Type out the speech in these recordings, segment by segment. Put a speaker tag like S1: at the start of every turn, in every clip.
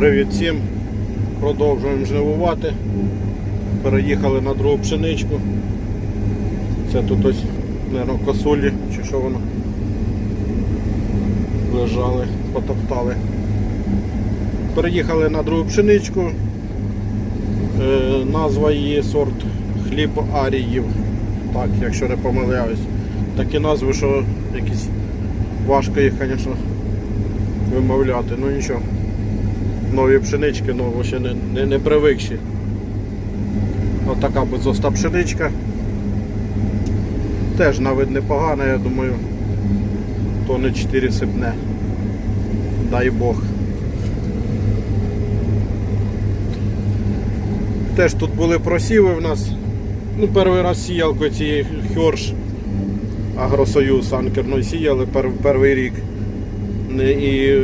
S1: Привіт всім. Продовжуємо жнивувати. Переїхали на другу пшеничку. Це тут ось, мабуть, косулі чи що воно. Лежали, потоптали. Переїхали на другу пшеничку. Е, назва її сорт хліб аріїв. Так, якщо не помиляюсь. Такі назви, що якісь важко їх, звісно, вимовляти. Ну нічого. Нові пшенички, ну ще не, не, не привикші. Ось така безоста пшеничка. Теж на вид непогана, я думаю. То не 4 сипне. Дай Бог. Теж тут були просіви в нас. Ну, перший раз сіялкою цієї Хьорш Агросоюз анкерної сіяли пер, перший рік. І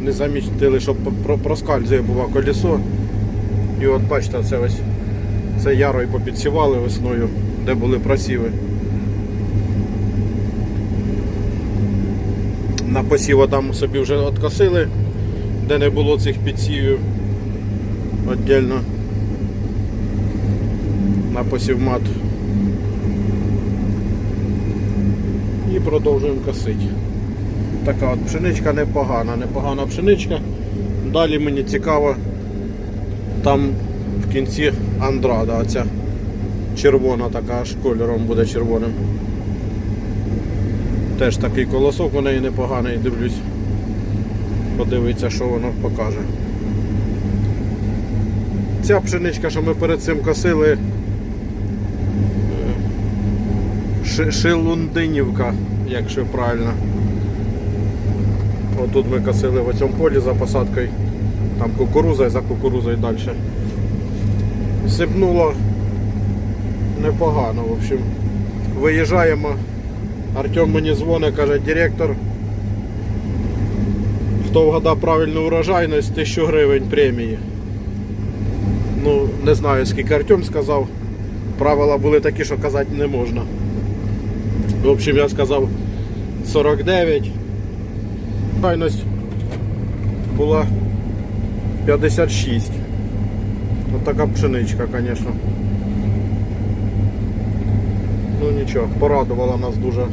S1: не замітили, що проскальзує бува колесо. І от бачите, це ось це ярою попідсівали весною, де були просіви. На посіва там собі вже откосили, де не було цих підсівів віддільно на посівмат. І продовжуємо косити. Така от пшеничка непогана, непогана пшеничка. Далі мені цікаво, там в кінці Андрада, оця червона така аж кольором буде червоним. Теж такий колосок у неї непоганий, дивлюсь. Подивиться, що воно покаже. Ця пшеничка, що ми перед цим косили, е, Шилундинівка, якщо правильно. Отут ми косили в цьому полі за посадкою. Там кукуруза і за кукурузою далі. Сипнуло непогано, в общем. Виїжджаємо. Артем мені дзвонить, каже, директор. Хто вгадав правильну урожайність, 1000 гривень премії. Ну, не знаю скільки Артем сказав. Правила були такі, що казати не можна. В общем, я сказав 49. Дайність була 56. Ось така пшеничка, звісно. Ну нічого, порадувала нас дуже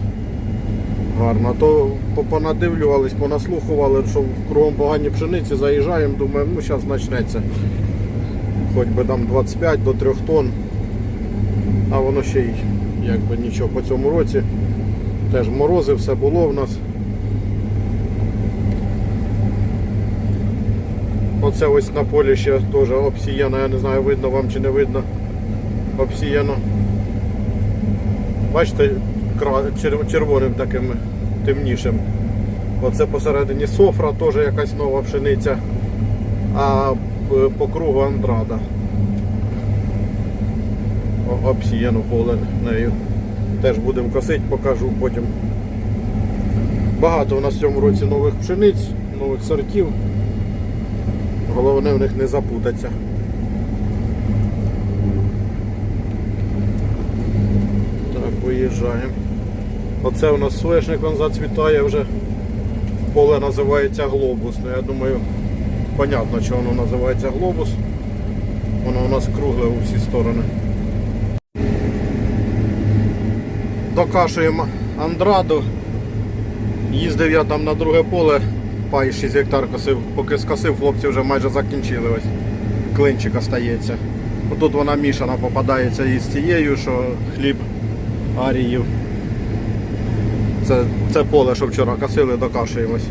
S1: гарно. То понадивлювались, понаслухували, що кругом погані пшениці заїжджаємо, думаємо, ну зараз почнеться. Хоч би там 25 до 3 тонн. А воно ще й якби нічого по цьому році. Теж морози, все було в нас. Оце ось на полі ще теж обсіяно, я не знаю, видно вам чи не видно. Обсіяно. Бачите, червоним таким темнішим. Оце посередині софра теж якась нова пшениця. А по кругу Андрада. Обсіяно поле нею. Теж будемо косити, покажу потім. Багато у нас в цьому році нових пшениць, нових сортів. Головне в них не запутатися. Так, виїжджаємо. Оце у нас соняшник він зацвітає вже. Поле називається глобус. Ну, я думаю, понятно, чого воно називається глобус. Воно у нас кругле у всі сторони. Докашуємо Андраду. Їздив я там на друге поле, пай 6 гектар косив, поки скосив, хлопці вже майже закінчили ось. Клинчик остається. Тут вона мішана попадається із цією, що хліб аріїв. Це, це поле, що вчора косили, докашуємось.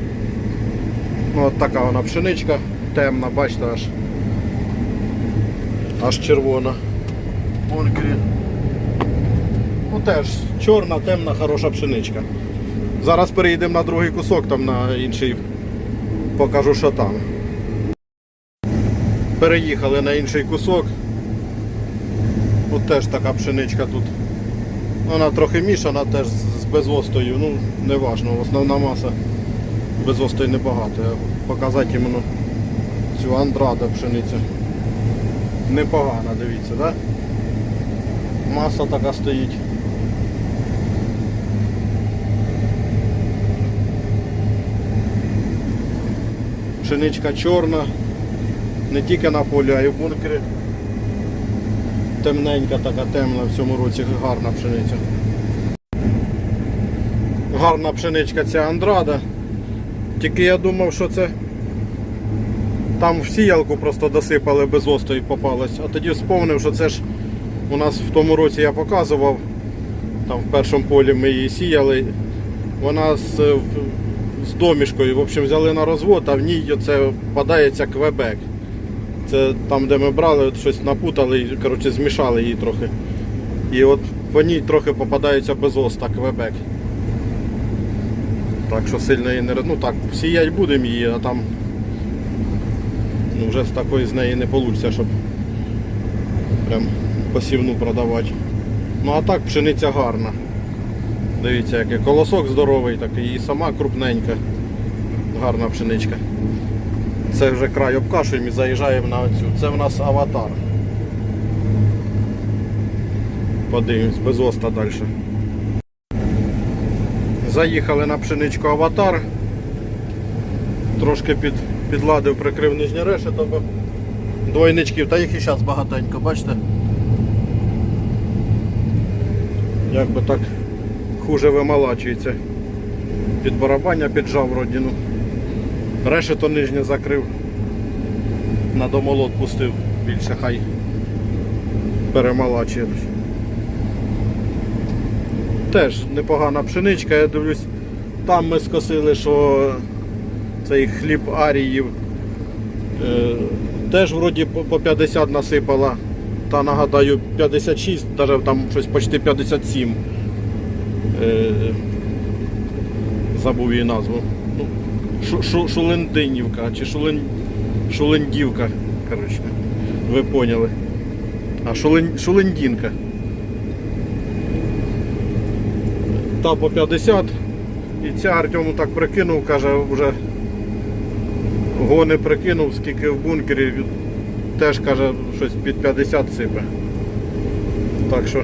S1: Ну, от така вона пшеничка, темна, бачите, аж, аж червона. Онкрі. Ну теж чорна, темна, хороша пшеничка. Зараз перейдемо на другий кусок, там на інший покажу, що там. Переїхали на інший кусок. Тут теж така пшеничка тут. Вона трохи мішана теж з безостою, ну не важно, основна маса безостої небагато. Показати іменно цю андрада пшеницю. Непогана, дивіться, так? Маса така стоїть. Пшеничка чорна, Не тільки на полі, а й в бункері. Темненька така темна в цьому році гарна пшениця. Гарна пшеничка ця Андрада. Тільки я думав, що це там в сіялку просто досипали без остої попалось. А тоді вспомнив, що це ж у нас в тому році я показував, там в першому полі ми її сіяли. Вона з, з домішкою, в общем, взяли на розвод, а в ній оце подається квебек. Це там, де ми брали, от щось напутали і коротше, змішали її трохи. І от по ній трохи попадається без оста квебек. Так що сильно її не Ну так, сіять будемо її, а там ну, вже з такої з неї не вийде, щоб прям посівну продавати. Ну а так пшениця гарна. Дивіться, який колосок здоровий такий і сама крупненька. Гарна пшеничка. Це вже край обкашуємо і заїжджаємо на оцю. Це в нас аватар. Подивимось, без оста далі. Заїхали на пшеничку аватар. Трошки під, підладив, прикрив нижнє решето, бо двойничків, та їх і зараз багатенько, бачите? Як би так хуже вималачується. Під барабання піджав родину. Решето нижнє закрив. На домолот пустив більше хай перемалачує. Теж непогана пшеничка, я дивлюсь, там ми скосили, що цей хліб аріїв е, теж вроді по 50 насипала. Та нагадаю 56, навіть там щось почти 57. Е, забув її назву. Ну, Шу, шу, Шулендинівка чи Шулен, Шулендівка. Коротше, ви поняли. А Шулен, Шулендінка. Та по 50. І ця Артему так прикинув, каже, вже гони прикинув, скільки в бункері, теж каже, щось під 50 сипе. Так що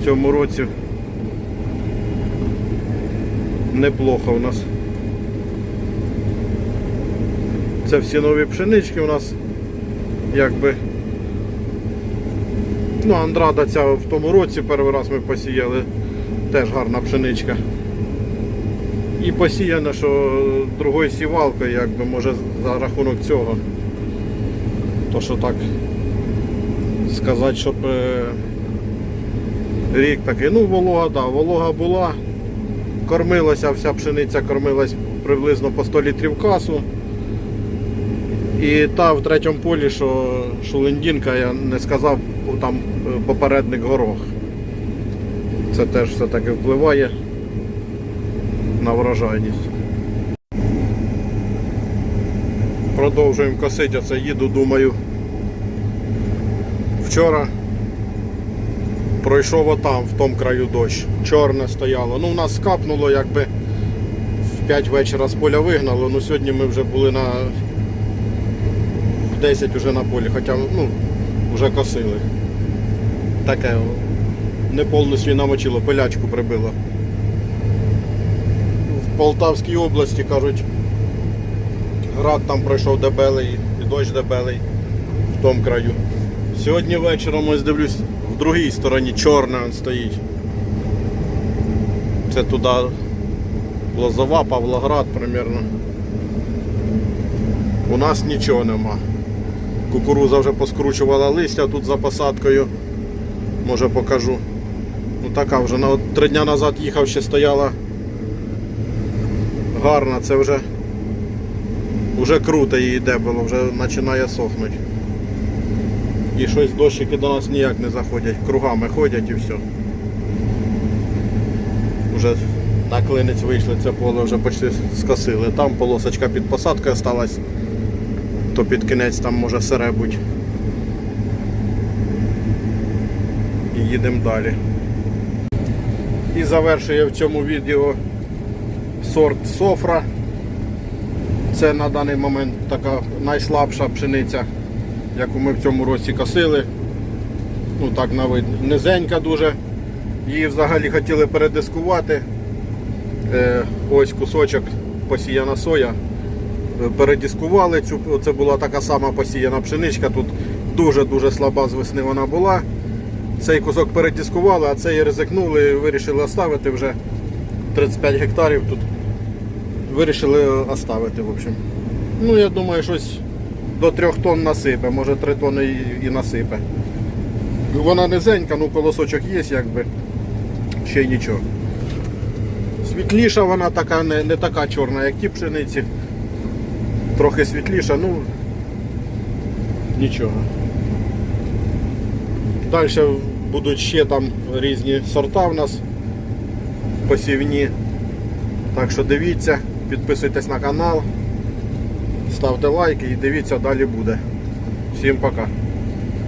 S1: в цьому році неплохо у нас. Це всі нові пшенички у нас якби. Ну, Андрада ця в тому році перший раз ми посіяли. Теж гарна пшеничка. І посіяно, що другою сівалкою, якби може за рахунок цього. То що так сказати, щоб е, рік такий, ну волога, да, волога була, кормилася, вся пшениця кормилась приблизно по 100 літрів касу. І та в третьому полі, що шулендінка, я не сказав, там е, попередник горох. Це теж все-таки впливає на врожайність. Продовжуємо косити, оце їду, думаю. Вчора пройшов отам, в тому краю дощ. Чорне стояло. Ну, у нас скапнуло, якби в 5 вечора з поля вигнало, ну сьогодні ми вже були на 10 вже на полі, хоча ну, вже косили. Таке не повністю намочило, пилячку прибило. В Полтавській області кажуть, град там пройшов дебелий, і дощ дебелий в тому краю. Сьогодні вечором ось дивлюсь, в другій стороні чорне він стоїть. Це туди Лозова, Павлоград примерно. У нас нічого нема. Кукуруза вже поскручувала листя тут за посадкою. Може покажу. Ну така вже на три дня назад їхав, ще стояла гарна, це вже вже круто їй йде було, вже починає сохнути. І щось дощики до нас ніяк не заходять, кругами ходять і все. Уже на клинець вийшли, це поле вже почти скосили. Там полосочка під посадкою осталась, то під кінець там може сире бути. І їдемо далі. І завершує в цьому відео сорт софра. Це на даний момент така найслабша пшениця, яку ми в цьому році косили. Ну так на вид низенька дуже. Її взагалі хотіли передискувати. Е, ось кусочок посіяна соя. передіскували цю. Це була така сама посіяна пшеничка. Тут дуже-дуже слаба з весни вона була. Цей кусок передіскували, а цей ризикнули і вирішили оставити вже 35 гектарів тут. Вирішили оставити, в общем. Ну, я думаю, щось до 3 тонн насипе, може 3 тонни і, насипе. Вона низенька, ну колосочок є, якби. Ще й нічого. Світліша вона така, не, не така чорна, як ті пшениці. Трохи світліша, ну нічого. Далі будуть ще там різні сорта в нас посівні. Так що дивіться, підписуйтесь на канал, ставте лайки і дивіться, далі буде. Всім пока.